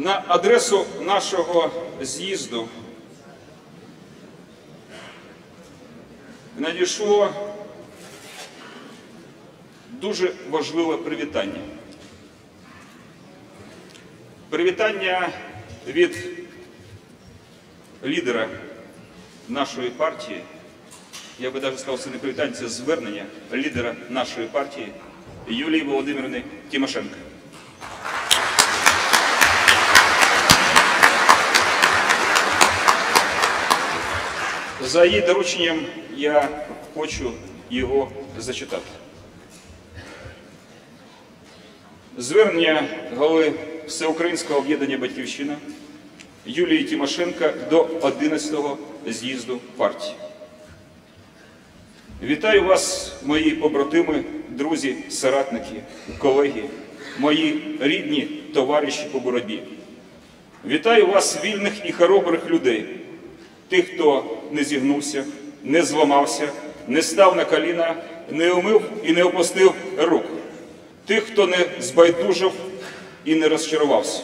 На адресу нашого з'їзду надійшло дуже важливе привітання. Привітання від лідера нашої партії. Я би навіть сказав, це не привітання, це звернення лідера нашої партії Юлії Володимирівни Тимошенко. За її дорученням я хочу його зачитати. Звернення голови Всеукраїнського об'єднання Батьківщина Юлії Тимошенка до 11-го з'їзду партії. Вітаю вас, мої побратими, друзі, соратники, колеги, мої рідні товариші по боротьбі. Вітаю вас, вільних і хоробрих людей, тих, хто не зігнувся, не зламався, не став на коліна, не умив і не опустив рук, тих, хто не збайдужив і не розчарувався,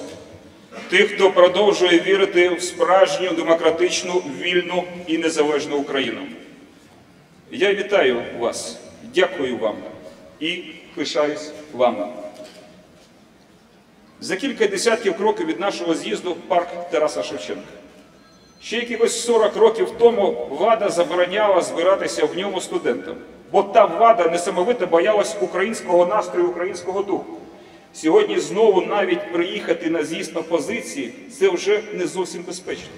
тих, хто продовжує вірити в справжню демократичну, вільну і незалежну Україну. Я вітаю вас, дякую вам і пишаюсь вами. За кілька десятків кроків від нашого з'їзду парк Тараса Шевченка. Ще якихось 40 років тому влада забороняла збиратися в ньому студентам, бо та влада несамовито боялась українського настрою, українського духу. Сьогодні знову навіть приїхати на з'їзд опозиції це вже не зовсім безпечно.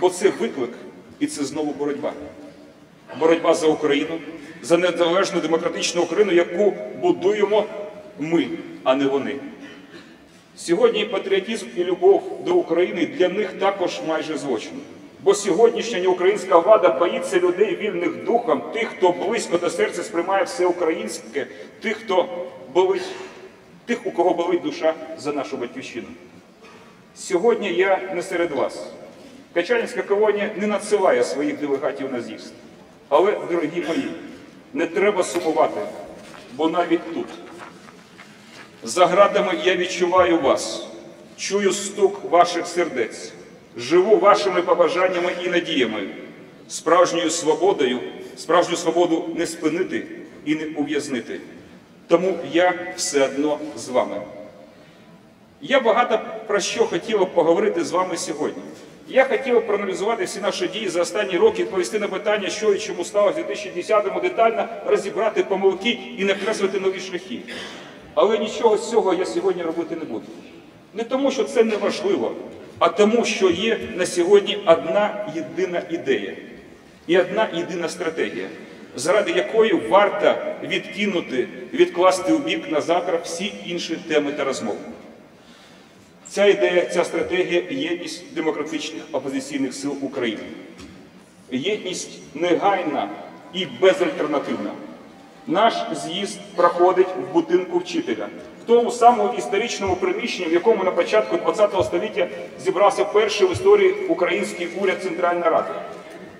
Бо це виклик і це знову боротьба. Боротьба за Україну, за незалежну демократичну Україну, яку будуємо ми, а не вони. Сьогодні патріотизм і любов до України для них також майже злочин. Бо сьогоднішня українська влада боїться людей вільних духом, тих, хто близько до серця сприймає все українське, тих, хто болить, тих, у кого болить душа за нашу батьківщину. Сьогодні я не серед вас. Качанівська колонія не надсилає своїх делегатів на з'їзд. Але, дорогі мої, не треба сумувати, бо навіть тут. За градами я відчуваю вас, чую стук ваших сердець, живу вашими побажаннями і надіями, справжньою свободою, справжню свободу не спинити і не ув'язнити. Тому я все одно з вами. Я багато про що хотів поговорити з вами сьогодні. Я хотів проаналізувати всі наші дії за останні роки, відповісти на питання, що і чому сталося в 2010-му, детально розібрати помилки і накреслити нові шляхи. Але нічого з цього я сьогодні робити не буду. Не тому, що це не важливо, а тому, що є на сьогодні одна єдина ідея і одна єдина стратегія, заради якої варто відкинути, відкласти у бік на завтра всі інші теми та розмови. Ця ідея, ця стратегія єдність демократичних опозиційних сил України. Єдність негайна і безальтернативна. Наш з'їзд проходить в будинку вчителя, в тому самому історичному приміщенні, в якому на початку ХХ століття зібрався перший в історії український уряд Центральна Рада.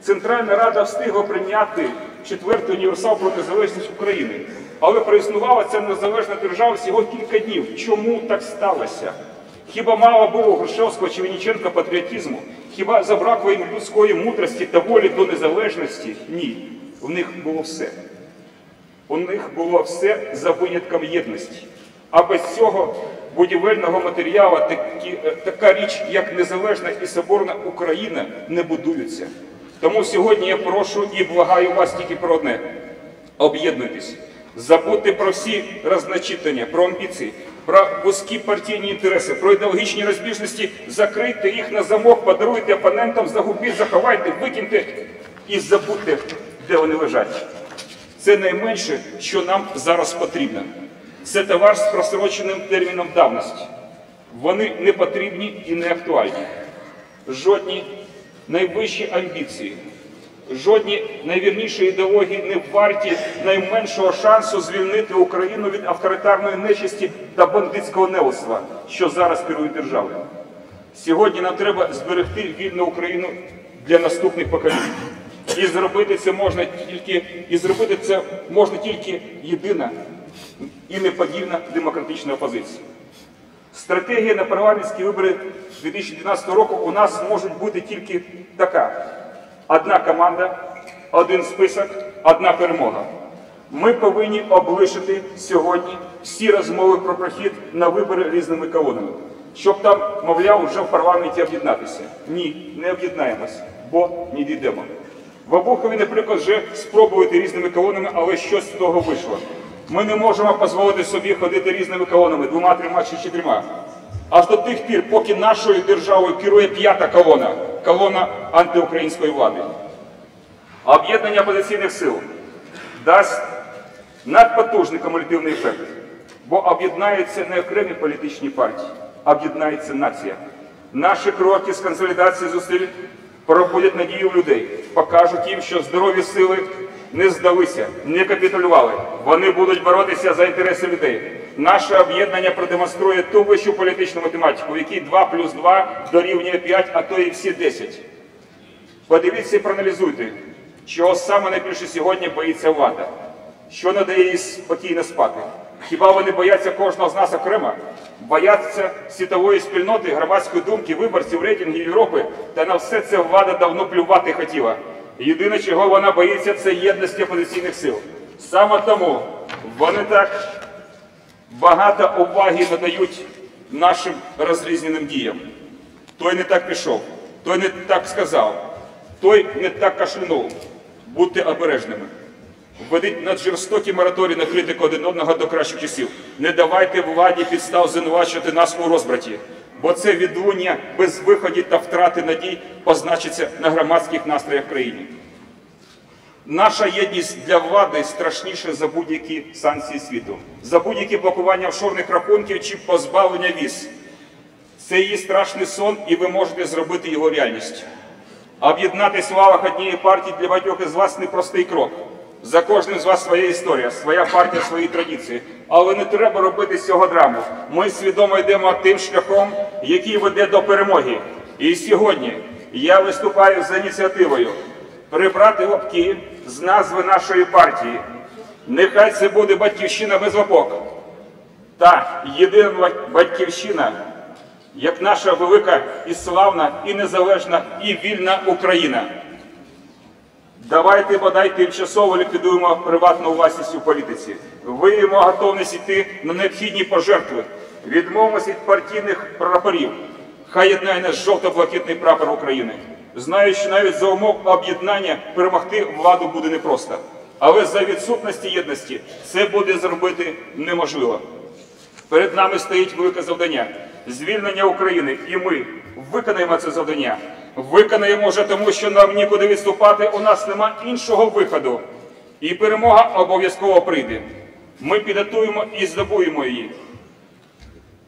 Центральна Рада встигла прийняти четвертий універсал про незалежність України, але проіснувала ця незалежна держава всього кілька днів. Чому так сталося? Хіба мало було Грушевського чи Вінниченка патріотизму? Хіба забракло їм людської мудрості та волі до незалежності? Ні. В них було все. У них було все за винятком єдності. А без цього будівельного матеріалу такі, така річ, як незалежна і соборна Україна, не будується. Тому сьогодні я прошу і благаю вас тільки про одне: об'єднуйтесь, забудьте про всі розначитання, про амбіції, про вузькі партійні інтереси, про ідеологічні розбіжності, закрийте їх на замок, подаруйте опонентам, загубіть, заховайте, викиньте і забудьте, де вони лежать. Це найменше, що нам зараз потрібно. Це товар з просроченим терміном давності. Вони не потрібні і не актуальні. Жодні найвищі амбіції, жодні найвірніші ідеології не варті найменшого шансу звільнити Україну від авторитарної нечисті та бандитського неоства, що зараз керує державою. Сьогодні нам треба зберегти вільну Україну для наступних поколінь. І зробити це можна тільки, і зробити це можна тільки єдина і неподільна демократична опозиція. Стратегія на парламентські вибори 2012 року у нас може бути тільки така: одна команда, один список, одна перемога. Ми повинні облишити сьогодні всі розмови про прохід на вибори різними колонами, щоб там, мовляв, вже в парламенті об'єднатися. Ні, не об'єднаємось, бо не дійдемо. В Обухові, наприклад, вже спробувати різними колонами, але щось з того вийшло. Ми не можемо дозволити собі ходити різними колонами, двома, трьома чи чотирма. Аж до тих пір, поки нашою державою керує п'ята колона, колона антиукраїнської влади. Об'єднання опозиційних сил дасть надпотужний кумулятивний ефект, бо об'єднаються не окремі політичні партії, об'єднається нація. Наші кроки з консолідації зусиль пробудять надію людей, покажуть їм, що здорові сили не здалися, не капітулювали. Вони будуть боротися за інтереси людей. Наше об'єднання продемонструє ту вищу політичну математику, в якій 2 плюс 2 дорівнює 5, а то і всі 10. Подивіться і проаналізуйте, чого саме найбільше сьогодні боїться влада, що не дає їй спокійно спати. Хіба вони бояться кожного з нас окремо? Бояться світової спільноти, громадської думки, виборців, рейтингів Європи, та на все це влада давно плювати хотіла. Єдине, чого вона боїться, це єдності опозиційних сил. Саме тому вони так багато уваги надають нашим розрізненим діям. Той не так пішов, той не так сказав, той не так кашлянув. Будьте обережними. Введіть наджорстокий мораторій на критику один одного до кращих часів. Не давайте владі підстав звинувачувати нас у розбраті, бо це відлуння без виходів та втрати надій позначиться на громадських настроях в країні. Наша єдність для влади страшніша за будь-які санкції світу, за будь-які блокування офшорних рахунків чи позбавлення віз. Це її страшний сон, і ви можете зробити його реальністю. Об'єднатись в лавах однієї партії для багатьох із вас непростий крок. За кожним з вас своя історія, своя партія, свої традиції. Але не треба робити з цього драму. Ми свідомо йдемо тим шляхом, який веде до перемоги. І сьогодні я виступаю за ініціативою прибрати лапки з назви нашої партії. Нехай це буде батьківщина без лапок. Та єдина батьківщина, як наша велика і славна, і незалежна, і вільна Україна. Давайте бодай тимчасово ліквідуємо приватну власність у політиці. Виявимо готовність йти на необхідні пожертви. Відмовимося від партійних прапорів. Хай єднає нас жовто-блакитний прапор України. Знаю, що навіть за умов об'єднання перемогти владу буде непросто. Але за відсутності єдності це буде зробити неможливо. Перед нами стоїть велике завдання звільнення України, і ми виконаємо це завдання. Виконаємо вже тому, що нам нікуди відступати, у нас нема іншого виходу. І перемога обов'язково прийде. Ми підготуємо і здобуємо її.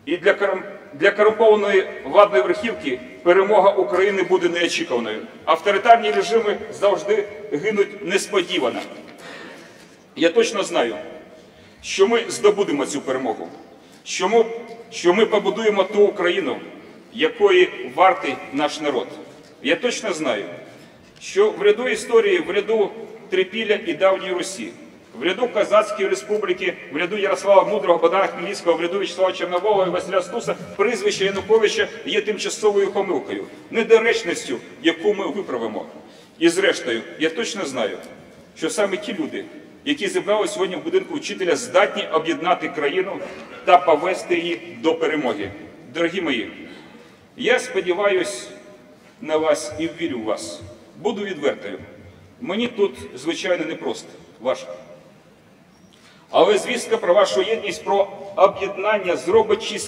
І для, для корумпованої владної верхівки перемога України буде неочікуваною. Авторитарні режими завжди гинуть несподівано. Я точно знаю, що ми здобудемо цю перемогу, що ми, що ми побудуємо ту Україну, якої вартий наш народ. Я точно знаю, що в ряду історії, в ряду Трипілля і давньої Русі, в ряду Казацької республіки, в ряду Ярослава Мудрого, Богдана Хмельницького, в ряду Вячеслава Чорновола і Василя Стуса прізвище Януковича є тимчасовою помилкою, недоречністю, яку ми виправимо. І зрештою, я точно знаю, що саме ті люди, які зібрали сьогодні в будинку вчителя, здатні об'єднати країну та повести її до перемоги. Дорогі мої, я сподіваюся на вас і вірю в вас. Буду відвертою. Мені тут, звичайно, непросто, важко. Але звістка про вашу єдність, про об'єднання зробить чисто.